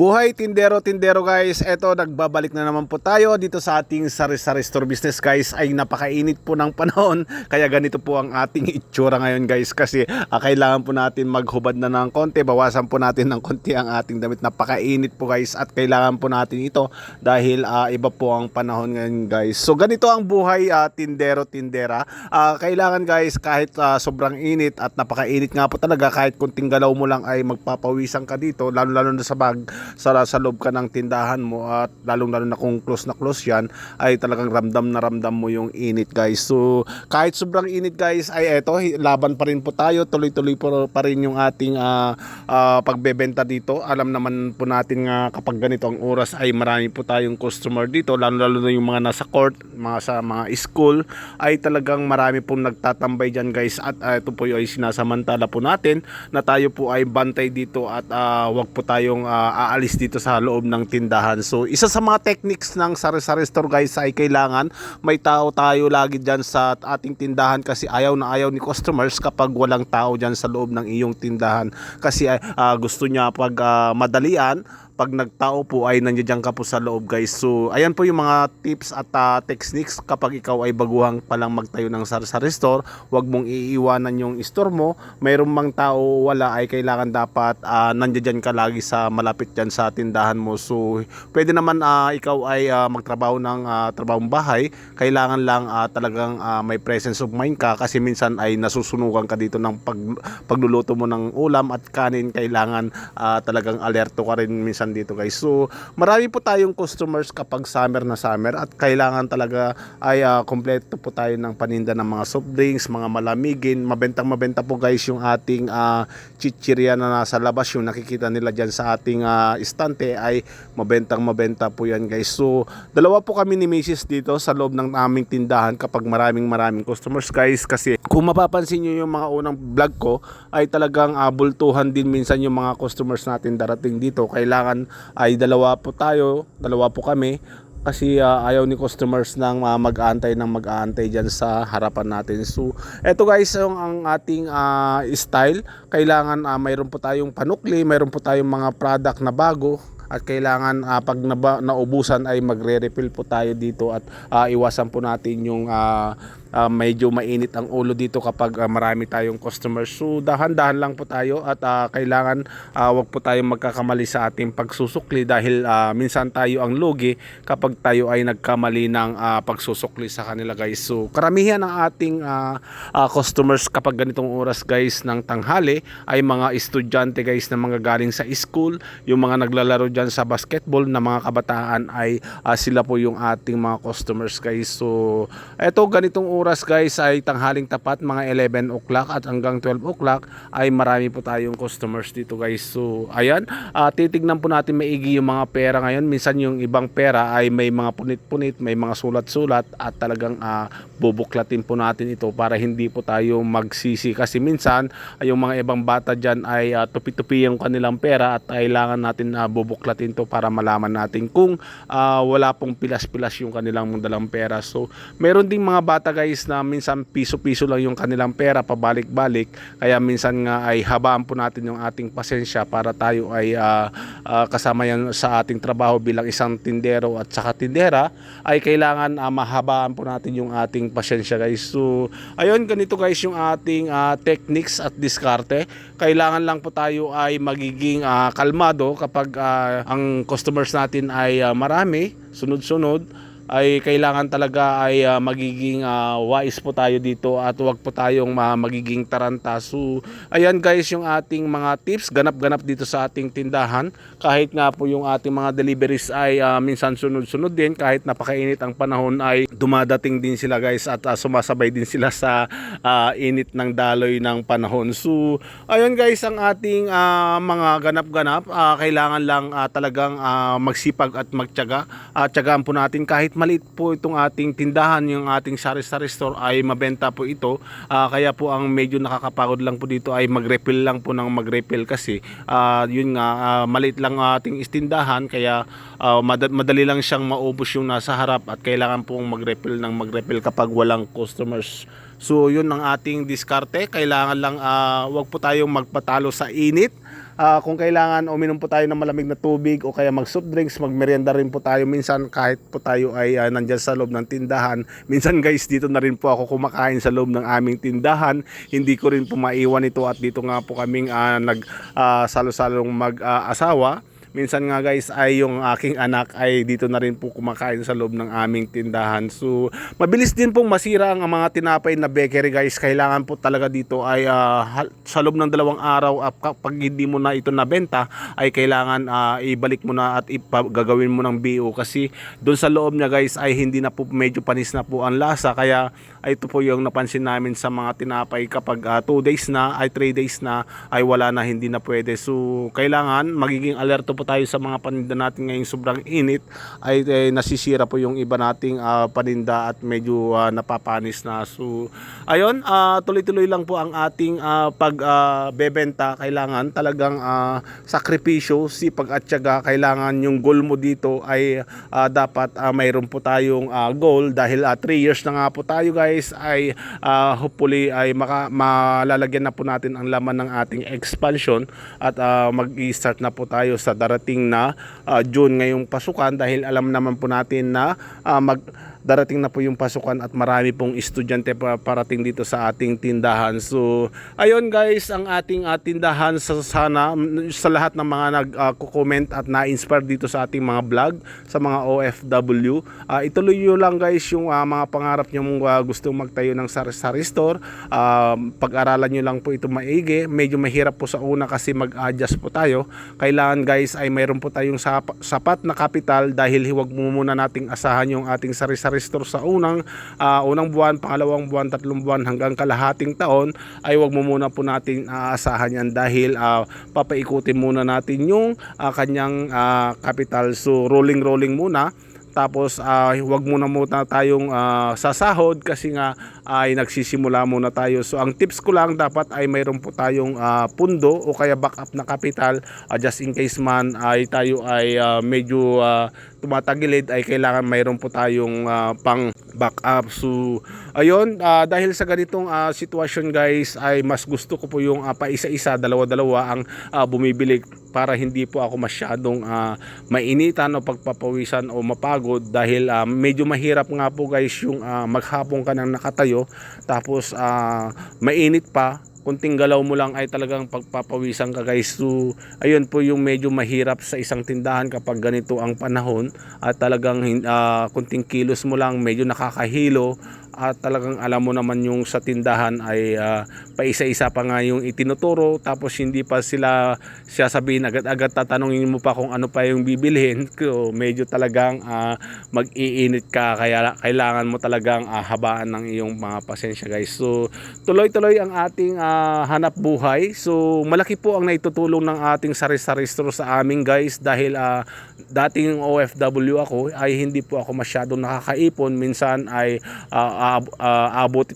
Buhay tindero tindero guys, eto nagbabalik na naman po tayo dito sa ating sari-sari store business guys. Ay napakainit po ng panahon. Kaya ganito po ang ating itsura ngayon guys. Kasi ah, kailangan po natin maghubad na ng konti, bawasan po natin ng konti ang ating damit. Napakainit po guys. At kailangan po natin ito dahil ah, iba po ang panahon ngayon guys. So ganito ang buhay ah, tindero tindera. Ah, kailangan guys kahit ah, sobrang init at napakainit nga po talaga kahit kunting galaw mo lang ay magpapawisan ka dito lalo lalo na sa bag sa, sa loob ka ng tindahan mo at lalong lalo na kung close na close yan ay talagang ramdam na ramdam mo yung init guys. So kahit sobrang init guys ay eto laban pa rin po tayo. Tuloy tuloy po pa rin yung ating ah, ah, pagbebenta dito. Alam naman po natin nga kapag ganito ang oras ay marami po tayong customer dito lalo lalo na yung mga nasa court mga sa mga school ay talagang marami pong nagtatambay dyan guys. At ah, ito po ay sinasamantala po natin na tayo po ay bantay dito at ah, wag po tayong ah, aalis dito sa loob ng tindahan. So isa sa mga techniques ng sari-sari store guys ay kailangan may tao tayo lagi dyan sa ating tindahan kasi ayaw na ayaw ni customers kapag walang tao dyan sa loob ng iyong tindahan kasi ah, gusto niya pag ah, madalian pag nagtao po ay nandiyan ka po sa loob guys. So ayan po yung mga tips at ah, techniques kapag ikaw ay baguhang palang magtayo ng sari-sari store, wag mong iiwanan yung store mo. Mayroong mang tao wala ay kailangan dapat uh, nandiyan ka lagi sa malapit dyan sa tindahan mo. So pwede naman ah, ikaw ay ah, magtrabaho ng ah, trabahong bahay, kailangan lang ah, talagang ah, may presence of mind ka kasi minsan ay nasusunugan ka dito ng pag, pagluluto mo ng ulam at kanin kailangan ah, talagang alerto ka rin minsan dito guys. So marami po tayong customers kapag summer na summer at kailangan talaga ay ah, kompleto po tayo ng paninda ng mga soft drinks, mga malamigin, mabentang mabenta po guys yung ating ah, chichirya na nasa labas yung nakikita nila dyan sa ating ah, istante ay mabentang mabenta po yan guys. So dalawa po kami ni Mrs. dito sa loob ng aming tindahan kapag maraming maraming customers guys kasi kung mapapansin nyo yung mga unang vlog ko ay talagang bultuhan din minsan yung mga customers natin darating dito. Kailangan ay dalawa po tayo, dalawa po kami kasi ah, ayaw ni customers nang ah, mag-aantay ng mag-aantay dyan sa harapan natin. So, eto guys yung ang ating ah, style. Kailangan ah, mayroon po tayong panukli, mayroon po tayong mga product na bago at kailangan ah, pag naba, naubusan ay magre-refill po tayo dito at ah, iwasan po natin yung ah, ah, medyo mainit ang ulo dito kapag ah, marami tayong customers. So dahan-dahan lang po tayo at ah, kailangan ah, wag po tayong magkakamali sa ating pagsusukli dahil ah, minsan tayo ang lugi kapag tayo ay nagkamali ng ah, pagsusukli sa kanila guys. So karamihan ng ating ah, ah, customers kapag ganitong oras guys ng tanghali ay mga estudyante guys na mga galing sa school, yung mga naglalaro dyan sa basketball na mga kabataan ay ah, sila po yung ating mga customers guys. So eto ganitong oras guys ay tanghaling tapat mga 11 o'clock at hanggang 12 o'clock ay marami po tayong customers dito guys. So ayan, ah, titignan po natin maigi yung mga pera ngayon. Minsan yung ibang pera ay may mga punit-punit, may mga sulat-sulat at talagang ah, bubuklatin po natin ito para hindi po tayo magsisi kasi minsan ay yung mga ibang bata dyan ay ah, tupi-tupi yung kanilang pera at kailangan natin uh, bubuklatin to para malaman natin kung ah, wala pong pilas-pilas yung kanilang dalang pera. So meron ding mga bata guys na minsan piso-piso lang yung kanilang pera pabalik-balik kaya minsan nga ay habaan po natin yung ating pasensya para tayo ay ah, ah, kasama yan sa ating trabaho bilang isang tindero at saka tindera ay kailangan ah, mahabaan po natin yung ating pasensya guys. So ayun ganito guys yung ating ah, techniques at diskarte. Kailangan lang po tayo ay magiging ah, kalmado kapag ah, ang customers natin ay ah, marami, sunod-sunod ay kailangan talaga ay ah, magiging ah, wise po tayo dito at huwag po tayong ma- magiging taranta. So, ayan guys yung ating mga tips, ganap-ganap dito sa ating tindahan. Kahit nga po yung ating mga deliveries ay ah, minsan sunod-sunod din, kahit napakainit ang panahon ay dumadating din sila guys at ah, sumasabay din sila sa ah, init ng daloy ng panahon. So, ayun guys ang ating ah, mga ganap-ganap. Ah, kailangan lang ah, talagang ah, magsipag at magtiyaga. Uh, tiyagaan po natin kahit maliit po itong ating tindahan, yung ating sari-sari store ay mabenta po ito. Ah, kaya po ang medyo nakakapagod lang po dito ay mag-refill lang po ng mag-refill kasi ah, yun nga ah, maliit lang ang ating istindahan kaya ah, mad- madali lang siyang maubos yung nasa harap at kailangan pong mag-refill ng mag-refill kapag walang customers. So yun ang ating diskarte. Kailangan lang ah, wag po tayong magpatalo sa init ah, kung kailangan uminom po tayo ng malamig na tubig o kaya mag soft drinks, magmerienda rin po tayo minsan kahit po tayo ay ah, nandyan sa loob ng tindahan. Minsan guys, dito na rin po ako kumakain sa loob ng aming tindahan. Hindi ko rin po maiwan ito at dito nga po kaming ah, nag ah, salo-salong mag-asawa. Minsan nga guys ay yung aking anak ay dito na rin po kumakain sa loob ng aming tindahan. So mabilis din pong masira ang mga tinapay na bakery guys. Kailangan po talaga dito ay ah, hal- sa loob ng dalawang araw at kapag hindi mo na ito nabenta ay kailangan ah, ibalik mo na at ipa- gagawin mo ng BO kasi doon sa loob niya guys ay hindi na po medyo panis na po ang lasa kaya ay ito po yung napansin namin sa mga tinapay kapag 2 days na ay 3 days na ay wala na hindi na pwede. So kailangan magiging alerto po tayo sa mga paninda natin ngayong sobrang init ay eh, nasisira po yung iba nating ah, paninda at medyo ah, napapanis na. So ayun, ah, tuloy-tuloy lang po ang ating ah, pag ah, bebenta. Kailangan talagang ah, sakripisyo, sipag at tiyaga. Kailangan yung goal mo dito ay ah, dapat ah, mayroon po tayong ah, goal dahil 3 years na nga po tayo guys ay ah, hopefully ay maka, malalagyan na po natin ang laman ng ating expansion at ah, mag-i-start na po tayo sa darating na ah, June ngayong pasukan dahil alam naman po natin na ah, mag darating na po yung pasukan at marami pong estudyante pa parating dito sa ating tindahan. So, ayun guys, ang ating uh, tindahan sa sana sa lahat ng mga nag-comment at na-inspire dito sa ating mga vlog sa mga OFW. ah, ituloy nyo lang guys yung ah, mga pangarap nyo mong ah, gustong magtayo ng sari-sari store. Ah, pag-aralan nyo lang po ito maigi. Medyo mahirap po sa una kasi mag-adjust po tayo. Kailangan guys ay mayroon po tayong sap- sapat na kapital dahil huwag mo muna nating asahan yung ating sari-sari store sa unang ah, unang buwan, pangalawang buwan, tatlong buwan hanggang kalahating taon ay wag mo muna po nating aasahan yan dahil ah, papaikutin muna natin yung ah, kanyang ah, capital. So rolling rolling muna tapos ah, huwag muna muna tayong ah, sasahod kasi nga ay nagsisimula muna tayo. So ang tips ko lang dapat ay mayroon po tayong ah, pundo o kaya backup na capital ah, just in case man ay tayo ay ah, medyo ah, tumatagilid ay kailangan mayroon po tayong ah, pang backup. So ayun ah, dahil sa ganitong ah, sitwasyon guys ay mas gusto ko po yung ah, paisa-isa, dalawa-dalawa ang ah, bumibili para hindi po ako masyadong ah, mainitan o pagpapawisan o mapagod dahil ah, medyo mahirap nga po guys yung ah, maghapon ka nang nakatayo. Tapos ah, mainit pa. Kunting galaw mo lang ay talagang pagpapawisan ka guys. So ayun po yung medyo mahirap sa isang tindahan kapag ganito ang panahon. At talagang ah, kunting kilos mo lang medyo nakakahilo at talagang alam mo naman yung sa tindahan ay ah, paisa-isa pa nga yung itinuturo. Tapos hindi pa sila siya sabihin agad-agad tatanungin mo pa kung ano pa yung bibilhin. So, medyo talagang ah, mag-iinit ka. Kaya kailangan mo talagang ah, habaan ng iyong mga pasensya guys. So tuloy-tuloy ang ating ah, hanap buhay. So malaki po ang naitutulong ng ating sari-sari store sa amin guys. Dahil ah, dating OFW ako ay hindi po ako masyadong nakakaipon. Minsan ay ah, aab- ah,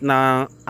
na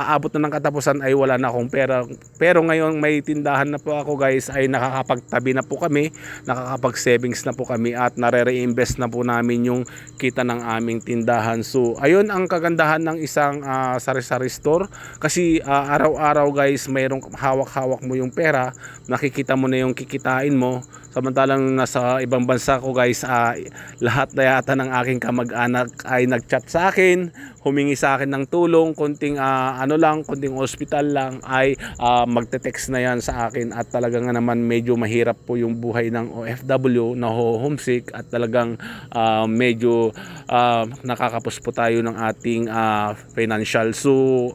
aabot na ng katapusan ay wala na akong pera. Pero ngayon may tindahan na po ako guys ay nakakapagtabi na po kami nakakapag savings na po kami at nare-reinvest na po namin yung kita ng aming tindahan. So ayun ang kagandahan ng isang ah, sari-sari store. Kasi ah, araw-araw guys mayroong hawak-hawak mo yung pera nakikita mo na yung kikitain mo. Samantalang nasa ibang bansa ko guys ah, lahat na yata ng aking kamag-anak ay nagchat sa akin humingi sa akin ng tulong konting ah, ano lang konting hospital lang ay ah, magte-text na yan sa akin. At talagang nga naman medyo mahirap po yung buhay ng OFW na ho- homesick at talagang ah, medyo ah, nakakapos po tayo ng ating ah, financial. So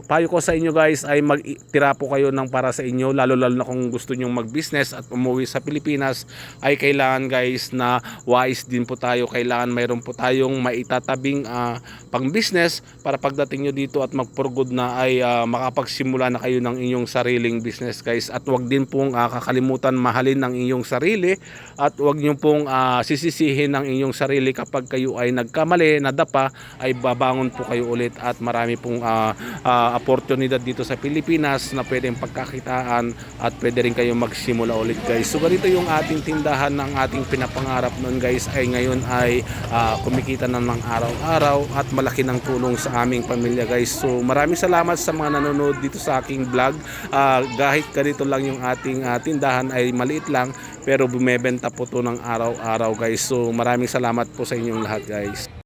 payo ko sa inyo guys ay magtira po kayo ng para sa inyo lalo lalo na kung gusto nyong mag-business at umuwi sa Pilipinas ay kailangan guys na wise din po tayo. Kailangan mayroon po tayong maitatabing ah, pang business para pagdating nyo dito at mag-for-good na ay ah, makapagsimula na kayo ng inyong sariling business guys. At wag din pong ah, kakalimutan mahalin ng inyong sarili at wag nyo pong ah, sisisihin ng inyong sarili kapag kayo ay nagkamali nadapa ay babangon po kayo ulit. At marami pong ah, ah, oportunidad dito sa Pilipinas na pwedeng pagkakitaan at pwede rin kayong magsimula ulit guys. So ganito yung ating tindahan ng ating pinapangarap noon guys ay ngayon ay ah, kumikita na ng araw-araw at malaki ng tulong sa aming pamilya guys. So maraming salamat sa mga nanonood dito sa aking vlog. Ah, kahit ganito lang yung ating ah, tindahan ay maliit lang pero bumebenta po to ng araw-araw guys. So maraming salamat po sa inyong lahat guys.